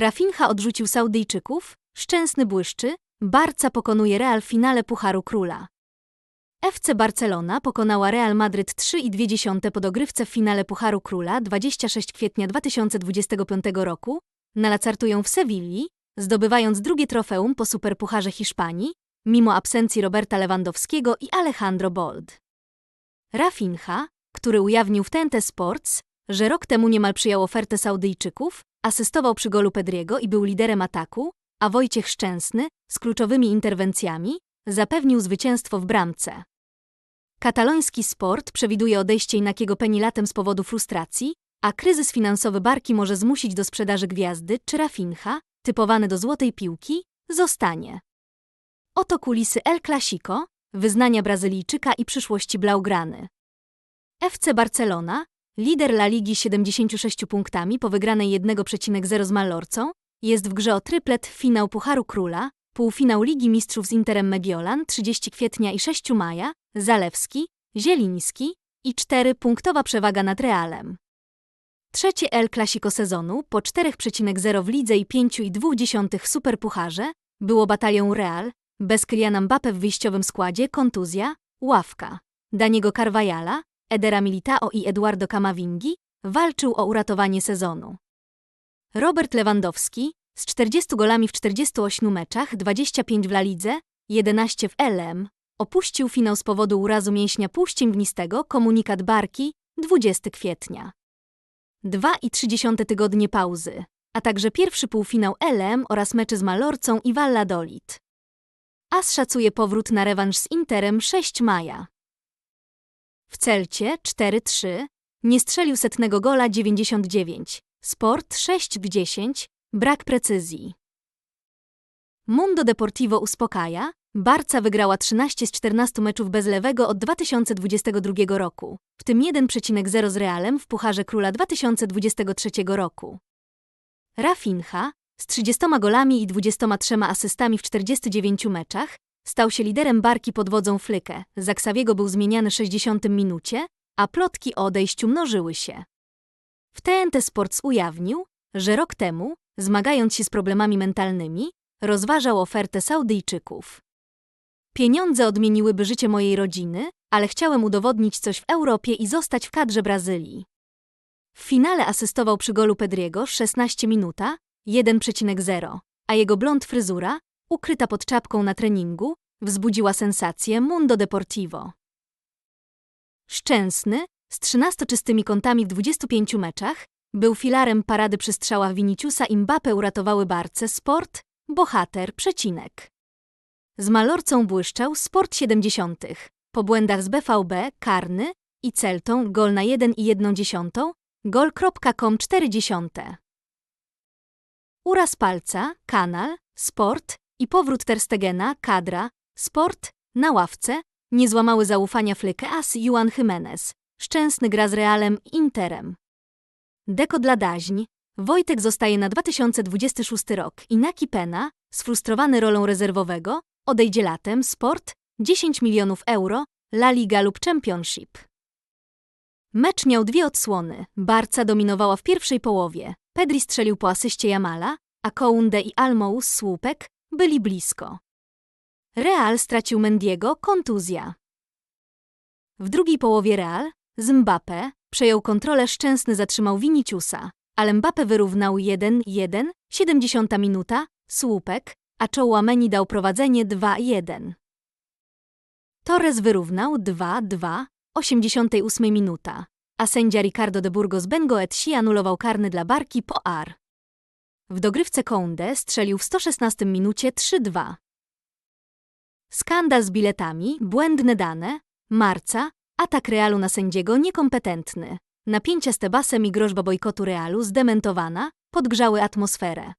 Rafinha odrzucił Saudyjczyków, Szczęsny błyszczy, Barca pokonuje Real w finale Pucharu Króla. FC Barcelona pokonała Real Madryt 3,2 po dogrywce w finale Pucharu Króla 26 kwietnia 2025 roku, nalacartują w Sewilli, zdobywając drugie trofeum po Superpucharze Hiszpanii, mimo absencji Roberta Lewandowskiego i Alejandro Bold. Rafinha, który ujawnił w TNT Sports, że rok temu niemal przyjął ofertę Saudyjczyków, asystował przy golu Pedriego i był liderem ataku, a Wojciech Szczęsny, z kluczowymi interwencjami, zapewnił zwycięstwo w bramce. Kataloński sport przewiduje odejście Inakiego Penny latem z powodu frustracji, a kryzys finansowy Barki może zmusić do sprzedaży gwiazdy czy Rafinha, typowany do złotej piłki, zostanie. Oto kulisy El Clasico, wyznania Brazylijczyka i przyszłości Blaugrany. FC Barcelona, lider La Ligi 76 punktami po wygranej 1,0 z Malorcą, jest w grze o tryplet finał Pucharu Króla, półfinał Ligi Mistrzów z Interem Mediolan 30 kwietnia i 6 maja, Zalewski, Zieliński i 4-punktowa przewaga nad Realem. Trzecie El Clasico sezonu, po 4,0 w lidze i 5,2 w Superpucharze, było batalią Real, bez Kyliana Mbappe w wyjściowym składzie, kontuzja, ławka. Daniego Carvajala, Edera Militao i Eduardo Camavingi walczył o uratowanie sezonu. Robert Lewandowski, z 40 golami w 48 meczach, 25 w La Lidze, 11 w LM, opuścił finał z powodu urazu mięśnia półścięgnistego, komunikat Barki, 20 kwietnia. 2,3 tygodnie pauzy, a także pierwszy półfinał LM oraz mecze z Malorcą i Valladolid. AS szacuje powrót na rewanż z Interem 6 maja. W Celcie 4-3, nie strzelił setnego gola 99, Sport 6 w 10, brak precyzji. Mundo Deportivo uspokaja, Barca wygrała 13 z 14 meczów bez lewego od 2022 roku, w tym 1,0 z Realem w Pucharze Króla 2023 roku. Rafinha, z 30 golami i 23 asystami w 49 meczach, stał się liderem Barki pod wodzą Flykę. Zaksawiego był zmieniany w 60 minucie, a plotki o odejściu mnożyły się. W TNT Sports ujawnił, że rok temu, zmagając się z problemami mentalnymi, rozważał ofertę Saudyjczyków. Pieniądze odmieniłyby życie mojej rodziny, ale chciałem udowodnić coś w Europie i zostać w kadrze Brazylii. W finale asystował przy golu Pedriego 16 minuta, 1,0, a jego blond fryzura, ukryta pod czapką na treningu, wzbudziła sensację Mundo Deportivo. Szczęsny, z 13 czystymi kątami w 25 meczach, był filarem parady przy strzałach Viniciusa i Mbappe uratowały Barce Sport, bohater, przecinek. Z Malorcą błyszczał Sport 70. Po błędach z BVB, karny i Celtą gol na 1 i 1 dziesiątą, gol.com 40. Uraz palca, kanal, sport i powrót Terstegena, kadra, sport, na ławce, nie złamały zaufania Flyke as Juan Jimenez. Szczęsny gra z Realem Interem. Deko dla daźń. Wojtek zostaje na 2026 rok i Naki Pena, sfrustrowany rolą rezerwowego, odejdzie latem, sport, 10 milionów euro, La Liga lub Championship. Mecz miał dwie odsłony. Barca dominowała w pierwszej połowie. Pedri strzelił po asyście Jamala, a Kounde i Almous słupek byli blisko. Real stracił Mendiego, kontuzja. W drugiej połowie Real, z Mbappe, przejął kontrolę szczęsny zatrzymał Viniciusa, ale Mbappe wyrównał 1-1, 70 minuta, słupek, a Czołameni dał prowadzenie 2-1. Torres wyrównał 2-2, 88 minuta, a sędzia Ricardo de Burgos Bengoetsi anulował karny dla Barki po AR. W dogrywce Kounde strzelił w 116 minucie 3-2. Skandal z biletami, błędne dane, marca, atak Realu na sędziego niekompetentny. Napięcia z Tebasem i groźba bojkotu Realu zdementowana, podgrzały atmosferę.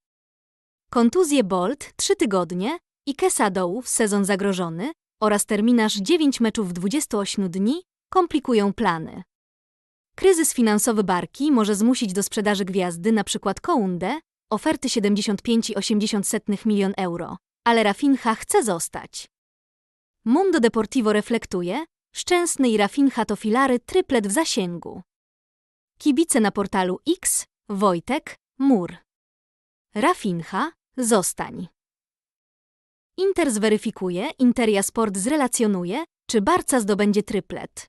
Kontuzje Bolt, trzy tygodnie i Kesa dołów, sezon zagrożony oraz terminarz 9 meczów w 28 dni komplikują plany. Kryzys finansowy Barki może zmusić do sprzedaży gwiazdy np. Kounde, oferty 75,80 milion euro, ale Rafinha chce zostać. Mundo Deportivo reflektuje, Szczęsny i Rafinha to filary tryplet w zasięgu. Kibice na portalu X, Wojtek, Mur. Rafinha, zostań. Inter zweryfikuje, Interia Sport zrelacjonuje, czy Barca zdobędzie tryplet.